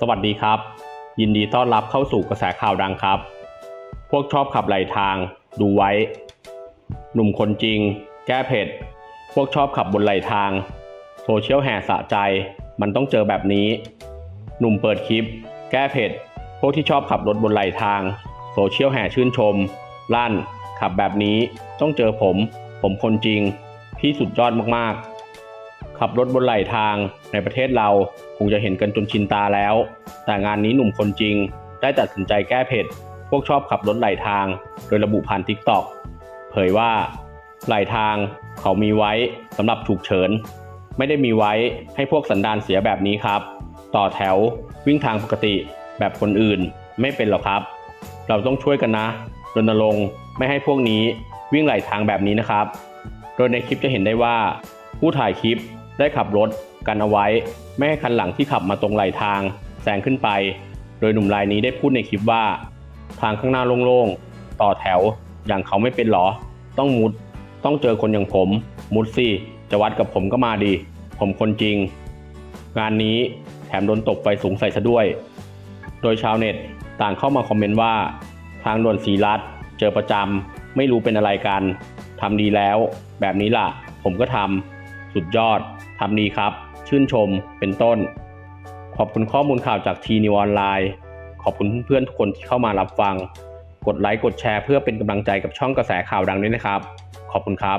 สวัสดีครับ ยินดีต้อนรับเข้าสู่กระแสข่าวดังครับ พวกชอบขับไหลทาง ดูไว้ หนุ่มคนจริง แก้เผ็ด พวกชอบขับบนไหลทาง โซเชียลแห่สะใจ มันต้องเจอแบบนี้ หนุ่มเปิดคลิป แก้เผ็ด พวกที่ชอบขับรถบนไหลทาง โซเชียลแห่ชื่นชม ลั่น ขับแบบนี้ต้องเจอผม ผมคนจริง พี่สุดยอดมากๆ ขับรถบนไหลทางในประเทศเราคงจะเห็นกันจนชินตาแล้ว แต่งานนี้หนุ่มคนจริง ได้ตัดสินใจแก้เผ็ด พวกชอบขับรถไหลทาง โดยระบุผ่าน TikTok เผยว่า ไหลทางเขามีไว้สำหรับฉุกเฉิน ไม่ได้มีไว้ให้พวกสันดานเสียแบบนี้ครับ ต่อแถววิ่งทางปกติแบบคนอื่นไม่เป็นหรอกครับ เราต้องช่วยกันนะรณรงค์ไม่ให้พวกนี้วิ่งไหลทางแบบนี้นะครับ โดยในคลิปจะเห็นได้ว่า ผู้ถ่ายคลิป ได้ขับรถกันเอาไว้ ไม่ให้คันหลังที่ขับมาตรงไหลทางแซงขึ้นไป โดยหนุ่มรายนี้ได้พูดในคลิปว่า ทางข้างหน้าโล่งๆ ต่อแถว อย่างเขาไม่เป็นหรอ ต้องมุด ต้องเจอคนอย่างผม มุดสิจะวัดกับผมก็มาดี ผมคนจริง งานนี้แถมโดนตกไฟสูงใส่ซะด้วย โดยชาวเน็ตต่างเข้ามาคอมเมนต์ว่า ทางด่วนสีรัฐเจอประจำไม่รู้เป็นอะไรกันทำดีแล้ว แบบนี้ล่ะ ผมก็ทำสุดยอด ทำดีครับ ชื่นชมเป็นต้น ขอบคุณข้อมูลข่าวจากทีนิวออนไลน์ขอบคุณเพื่อนๆทุกคนที่เข้ามารับฟัง กดไลค์กดแชร์เพื่อเป็นกำลังใจกับช่องกระแสข่าวดังด้วยนะครับ ขอบคุณครับ